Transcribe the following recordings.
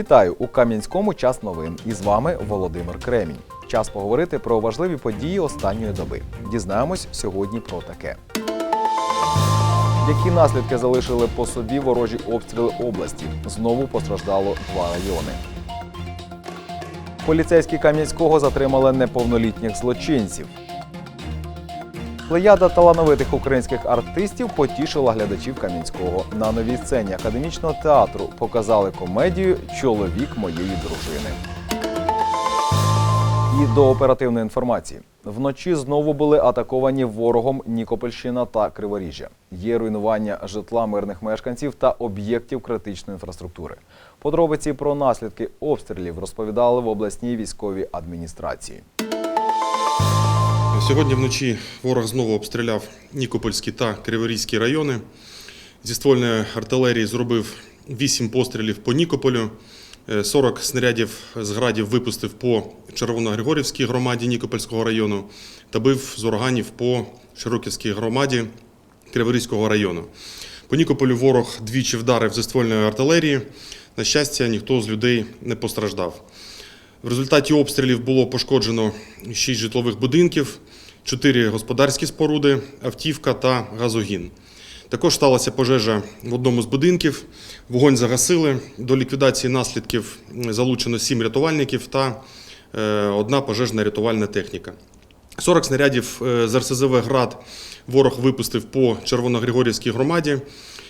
Вітаю у Кам'янському час новин. І з вами Володимир Кремінь. Час поговорити про важливі події останньої доби. Дізнаємось сьогодні про таке. Які наслідки залишили по собі ворожі обстріли області? Знову постраждало два райони. Поліцейські Кам'янського затримали неповнолітніх злочинців. Плеяда талановитих українських артистів потішила глядачів Кам'янського. На новій сцені академічного театру показали комедію Чоловік моєї дружини. І до оперативної інформації. Вночі знову були атаковані ворогом Нікопольщина та Криворіжжя. Є руйнування житла мирних мешканців та об'єктів критичної інфраструктури. Подробиці про наслідки обстрілів розповідали в обласній військовій адміністрації. Сьогодні вночі ворог знову обстріляв Нікопольський та Криворізький райони. Зі ствольної артилерії зробив 8 пострілів по Нікополю, е, 40 снарядів з градів випустив по Червоногригорівській громаді Нікопольського району та бив з ураганів по Широківській громаді Криворізького району. По Нікополю ворог двічі вдарив зі ствольної артилерії. На щастя, ніхто з людей не постраждав. В результаті обстрілів було пошкоджено 6 житлових будинків, 4 господарські споруди, автівка та газогін. Також сталася пожежа в одному з будинків. Вогонь загасили. До ліквідації наслідків залучено 7 рятувальників та е, одна пожежна рятувальна техніка. 40 снарядів е, з РСЗВ «Град» ворог випустив по Червоногригорівській громаді.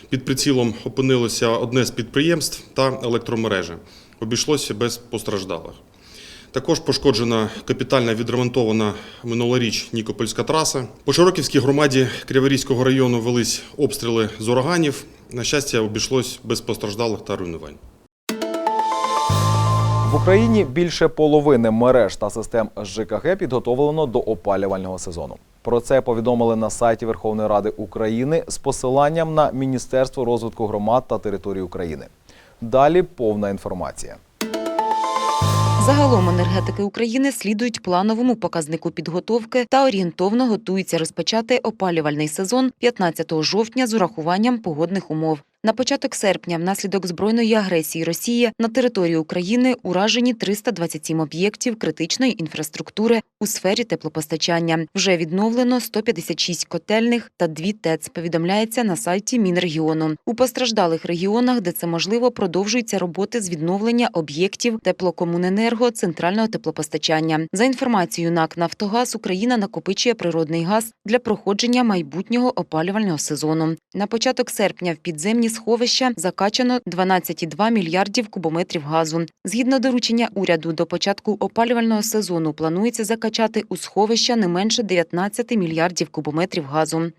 Під прицілом опинилося одне з підприємств та електромережа. Обійшлося без постраждалих. Також пошкоджена капітально відремонтована минулоріч Нікопольська траса. По Широківській громаді Криворізького району велись обстріли з ураганів. На щастя, обійшлось без постраждалих та руйнувань. В Україні більше половини мереж та систем ЖКГ підготовлено до опалювального сезону. Про це повідомили на сайті Верховної Ради України з посиланням на Міністерство розвитку громад та територій України. Далі повна інформація. Загалом енергетики України слідують плановому показнику підготовки та орієнтовно готуються розпочати опалювальний сезон 15 жовтня з урахуванням погодних умов. На початок серпня, внаслідок збройної агресії Росії на території України уражені 327 об'єктів критичної інфраструктури у сфері теплопостачання. Вже відновлено 156 котельних та 2 ТЕЦ. Повідомляється на сайті Мінрегіону. У постраждалих регіонах, де це можливо, продовжуються роботи з відновлення об'єктів теплокомуненерго центрального теплопостачання. За інформацією НАК Нафтогаз, Україна накопичує природний газ для проходження майбутнього опалювального сезону. На початок серпня в підземні сховища закачано 12,2 мільярдів кубометрів газу. Згідно доручення уряду, до початку опалювального сезону планується закачати у сховища не менше 19 мільярдів кубометрів газу.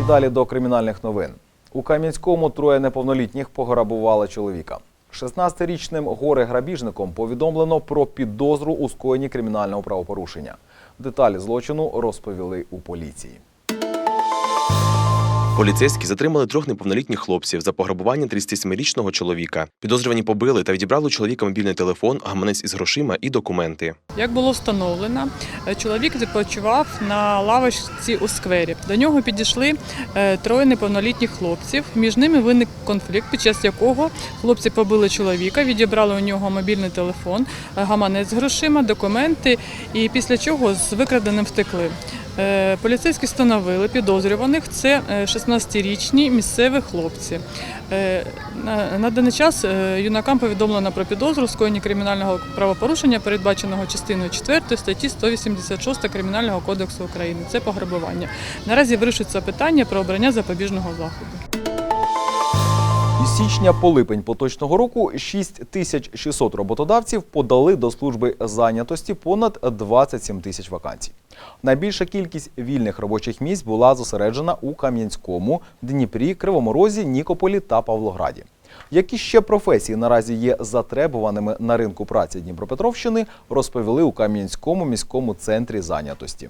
І далі до кримінальних новин. У Кам'янському троє неповнолітніх пограбували чоловіка. 16-річним горе-грабіжником повідомлено про підозру у скоєнні кримінального правопорушення. Деталі злочину розповіли у поліції. Поліцейські затримали трьох неповнолітніх хлопців за пограбування 37-річного чоловіка. Підозрювані побили та відібрали у чоловіка мобільний телефон, гаманець із грошима і документи. Як було встановлено, е, чоловік відпочивав на лавочці у сквері. До нього підійшли е, троє неповнолітніх хлопців. Між ними виник конфлікт, під час якого хлопці побили чоловіка, відібрали у нього мобільний телефон, е, гаманець з грошима, документи, і після чого з викраденим втекли. Е, Поліцейські встановили підозрюваних. Це е, 16-річні місцеві хлопці. Е, На даний час е, юнакам повідомлено про підозру в скоєнні кримінального правопорушення, передбаченого частиною 4 статті 186 Кримінального кодексу України. Це пограбування. Наразі вирішується питання про обрання запобіжного заходу. Із січня по липень поточного року 6600 роботодавців подали до служби зайнятості понад 27 тисяч вакансій. Найбільша кількість вільних робочих місць була зосереджена у Кам'янському, Дніпрі, Кривому Розі, Нікополі та Павлограді. Які ще професії наразі є затребуваними на ринку праці Дніпропетровщини, розповіли у Кам'янському міському центрі зайнятості.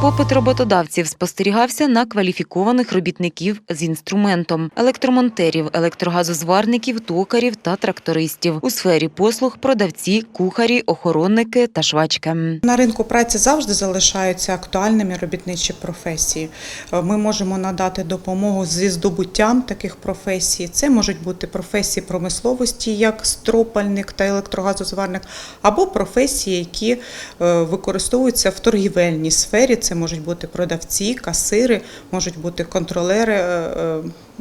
Попит роботодавців спостерігався на кваліфікованих робітників з інструментом, електромонтерів, електрогазозварників, токарів та трактористів. У сфері послуг продавці, кухарі, охоронники та швачки. На ринку праці завжди залишаються актуальними робітничі професії. Ми можемо надати допомогу зі здобуттям таких професій. Це можуть бути професії промисловості, як стропальник та електрогазозварник, або професії, які е, використовуються в торгівельній сфері. Це можуть бути продавці, касири, можуть бути контролери.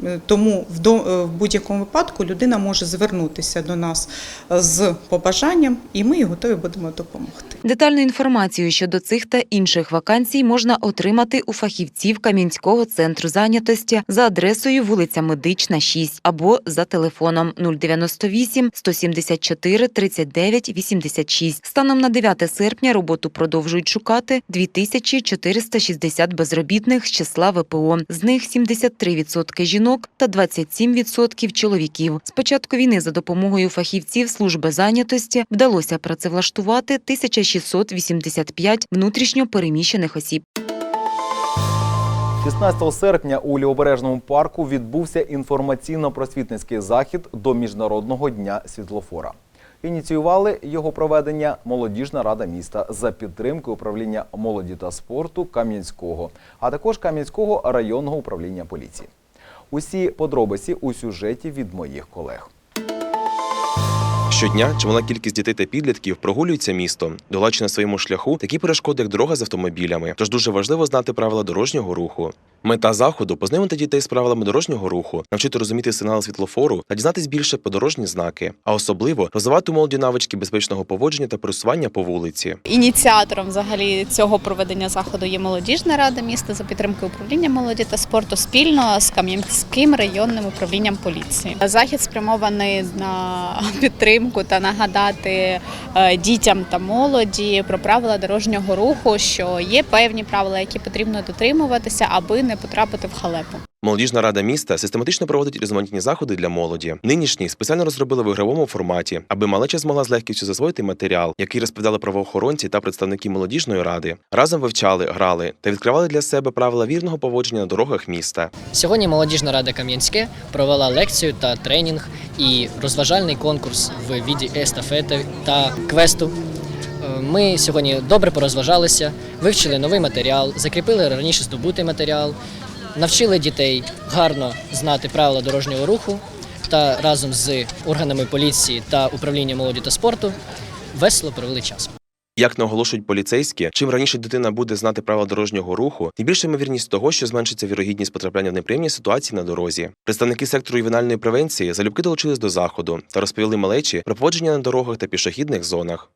Е, е, Тому в до- е, в будь-якому випадку людина може звернутися до нас з побажанням, і ми готові будемо допомогти. Детальну інформацію щодо цих та інших вакансій можна отримати у фахівців Кам'янського центру зайнятості за адресою вулиця Медична, 6 або за телефоном 098 174 39 86. Станом на 9 серпня роботу продовжують шукати 2460 безробітних з числа ВПО. З них 73% жінок та 27% чоловіків. З початку війни за допомогою фахівців служби зайнятості вдалося працевлаштувати 1685 внутрішньо переміщених осіб. 16 серпня у Лівобережному парку відбувся інформаційно-просвітницький захід до Міжнародного дня світлофора. Ініціювали його проведення Молодіжна рада міста за підтримки управління молоді та спорту Кам'янського, а також Кам'янського районного управління поліції. Усі подробиці у сюжеті від моїх колег. Щодня чимала кількість дітей та підлітків прогулюються містом, долаючи на своєму шляху такі перешкоди, як дорога з автомобілями. Тож дуже важливо знати правила дорожнього руху. Мета заходу познайомити дітей з правилами дорожнього руху, навчити розуміти сигнали світлофору та дізнатись більше про дорожні знаки, а особливо розвивати у молоді навички безпечного поводження та пересування по вулиці. Ініціатором взагалі цього проведення заходу є молодіжна рада міста за підтримки управління молоді та спорту спільно з Кам'янським районним управлінням поліції. Захід спрямований на підтримку та нагадати е, дітям та молоді про правила дорожнього руху, що є певні правила, які потрібно дотримуватися, аби не потрапити в халепу. Молодіжна рада міста систематично проводить різноманітні заходи для молоді. Нинішній спеціально розробили в ігровому форматі, аби малеча змогла з легкістю засвоїти матеріал, який розповідали правоохоронці та представники молодіжної ради. Разом вивчали, грали та відкривали для себе правила вірного поводження на дорогах міста. Сьогодні молодіжна рада Кам'янське провела лекцію та тренінг і розважальний конкурс в віді естафети та квесту. Е, Ми сьогодні добре порозважалися, вивчили новий матеріал, закріпили раніше здобутий матеріал, навчили дітей гарно знати правила дорожнього руху та разом з органами поліції та управлінням молоді та спорту весело провели час. Як наголошують поліцейські, чим раніше дитина буде знати правила дорожнього руху, тим більша ймовірність того, що зменшиться вірогідність потрапляння в неприємні ситуації на дорозі. Представники сектору ювенальної превенції залюбки долучились до заходу та розповіли малечі про поводження на дорогах та пішохідних зонах.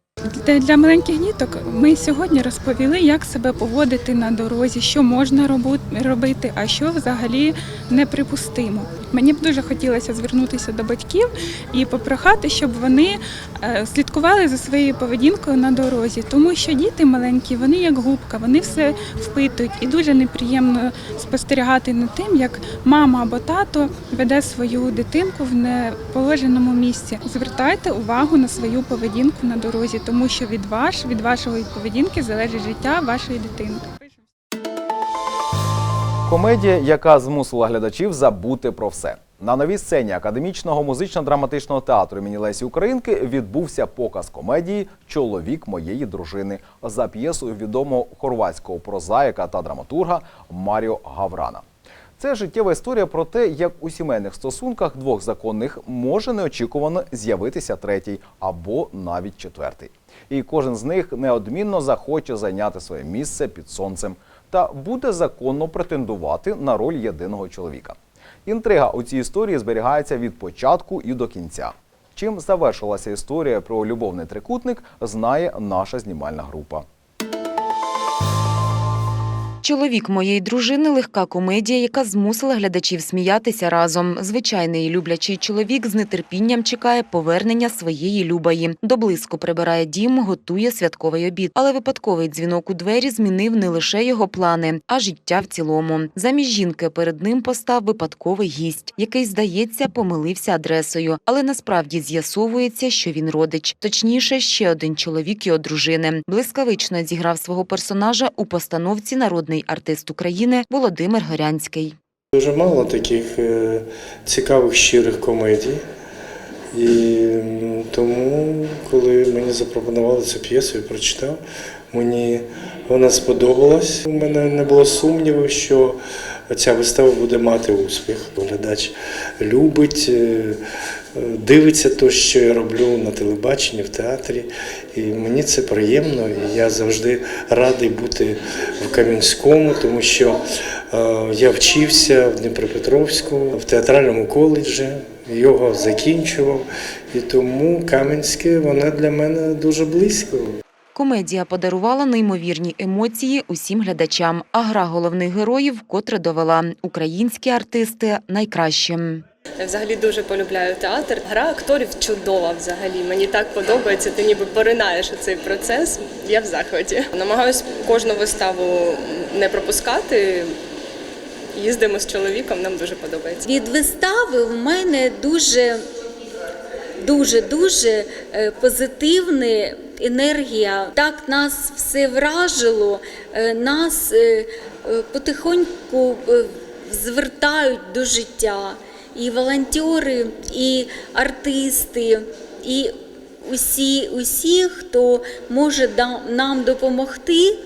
Для, маленьких діток ми сьогодні розповіли, як себе поводити на дорозі, що можна робити, а що взагалі неприпустимо. Мені б дуже хотілося звернутися до батьків і попрохати, щоб вони е, слідкували за своєю поведінкою на дорозі, тому що діти маленькі, вони як губка, вони все впитують, і дуже неприємно спостерігати над тим, як мама або тато веде свою дитинку в неположеному місці. Звертайте увагу на свою поведінку на дорозі, тому що від ваш, від вашої поведінки залежить життя вашої дитини. Комедія, яка змусила глядачів забути про все. На новій сцені академічного музично-драматичного театру імені Лесі Українки відбувся показ комедії Чоловік моєї дружини за п'єсою відомого хорватського прозаїка та драматурга Маріо Гаврана. Це життєва історія про те, як у сімейних стосунках двох законних може неочікувано з'явитися третій або навіть четвертий. І кожен з них неодмінно захоче зайняти своє місце під сонцем та буде законно претендувати на роль єдиного чоловіка. Інтрига у цій історії зберігається від початку і до кінця. Чим завершилася історія про любовний трикутник, знає наша знімальна група. Чоловік моєї дружини легка комедія, яка змусила глядачів сміятися разом. Звичайний і люблячий чоловік з нетерпінням чекає повернення своєї любої. До блиску прибирає дім, готує святковий обід. Але випадковий дзвінок у двері змінив не лише його плани, а життя в цілому. Замість жінки перед ним постав випадковий гість, який, здається, помилився адресою, але насправді з'ясовується, що він родич. Точніше, ще один чоловік його дружини. Блискавично зіграв свого персонажа у постановці народний артист України Володимир Горянський. Дуже мало таких е, цікавих щирих комедій. І тому, коли мені запропонували цю п'єсу, я прочитав, мені вона сподобалась. У мене не було сумніву, що ця вистава буде мати успіх. Глядач любить, е, е, дивиться те, що я роблю на телебаченні, в театрі. І мені це приємно. І я завжди радий бути в Кам'янському, тому що е, я вчився в Дніпропетровську в театральному коледжі, його закінчував. І тому Кам'янське воно для мене дуже близько. Комедія подарувала неймовірні емоції усім глядачам, а гра головних героїв вкотре довела українські артисти найкращим. Я взагалі дуже полюбляю театр. Гра акторів чудова взагалі. Мені так подобається. Ти ніби поринаєш у цей процес. Я в захваті. Намагаюсь кожну виставу не пропускати. Їздимо з чоловіком, нам дуже подобається. Від вистави в мене дуже, дуже, дуже е, позитивна енергія. Так нас все вражило, е, нас е, е, потихоньку звертають до життя. І волонтери, і артисти, і усі, усі, хто може нам допомогти.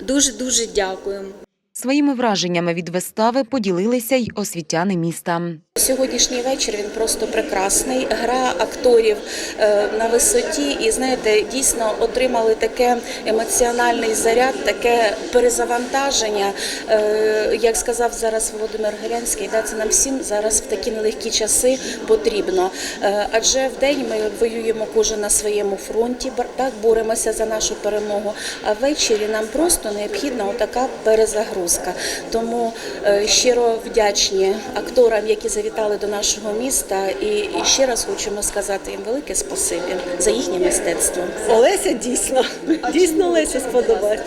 Дуже дуже дякуємо. Своїми враженнями від вистави поділилися й освітяни міста. Сьогоднішній вечір він просто прекрасний. Гра акторів е, на висоті, і знаєте, дійсно отримали таке емоціональний заряд, таке перезавантаження. Е, Як сказав зараз Володимир Горянський, да, це нам всім зараз в такі нелегкі часи потрібно. Е, Адже вдень ми воюємо кожен на своєму фронті, так боремося за нашу перемогу. А ввечері нам просто необхідна така перезагрузка. Тому щиро вдячні акторам, які завітали до нашого міста, і, ще раз хочемо сказати їм велике спасибі за їхнє мистецтво. Олеся дійсно, дійсно Олеся сподобалась.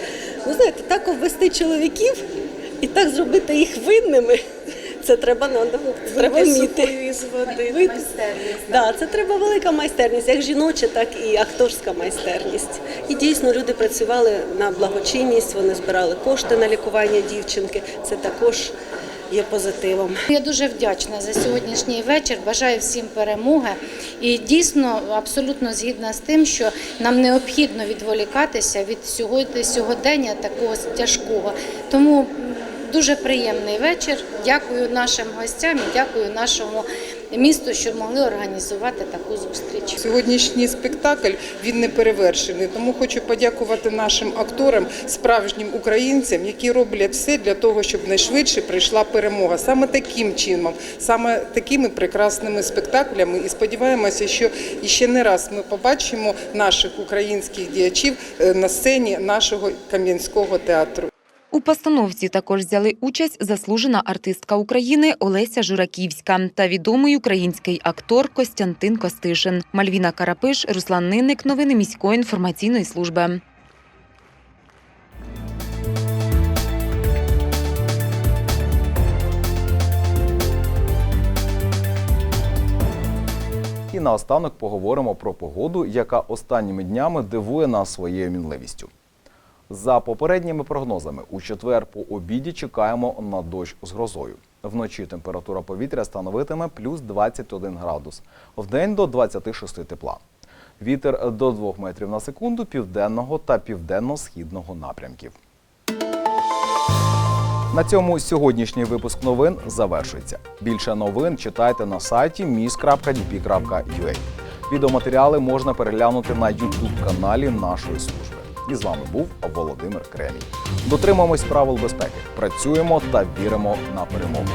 Ну знаєте, так обвести чоловіків і так зробити їх винними. Це треба надо, треба вміти. Ви- Да, це треба велика майстерність, як жіноча, так і акторська майстерність. І дійсно люди працювали на благочинність, вони збирали кошти на лікування дівчинки. Це також є позитивом. Я дуже вдячна за сьогоднішній вечір. Бажаю всім перемоги. І дійсно абсолютно згідна з тим, що нам необхідно відволікатися від сьогодні сьогодення такого тяжкого. Тому дуже приємний вечір. Дякую нашим гостям дякую нашому місту, що могли організувати таку зустріч. Сьогоднішній спектакль він не перевершений. Тому хочу подякувати нашим акторам, справжнім українцям, які роблять все для того, щоб найшвидше прийшла перемога. Саме таким чином, саме такими прекрасними спектаклями. І сподіваємося, що іще не раз ми побачимо наших українських діячів е, на сцені нашого Кам'янського театру. У постановці також взяли участь заслужена артистка України Олеся Жураківська та відомий український актор Костянтин Костишин, Мальвіна Карапиш, Руслан Нинник. Новини міської інформаційної служби. І наостанок поговоримо про погоду, яка останніми днями дивує нас своєю мінливістю. За попередніми прогнозами, у четвер по обіді чекаємо на дощ з грозою. Вночі температура повітря становитиме плюс 21 градус, вдень до 26 тепла. Вітер до 2 метрів на секунду південного та південно-східного напрямків. На цьому сьогоднішній випуск новин завершується. Більше новин читайте на сайті mis.dp.ua. Відеоматеріали можна переглянути на youtube каналі нашої служби. І з вами був Володимир Кремій. Дотримуємось правил безпеки, працюємо та віримо на перемогу.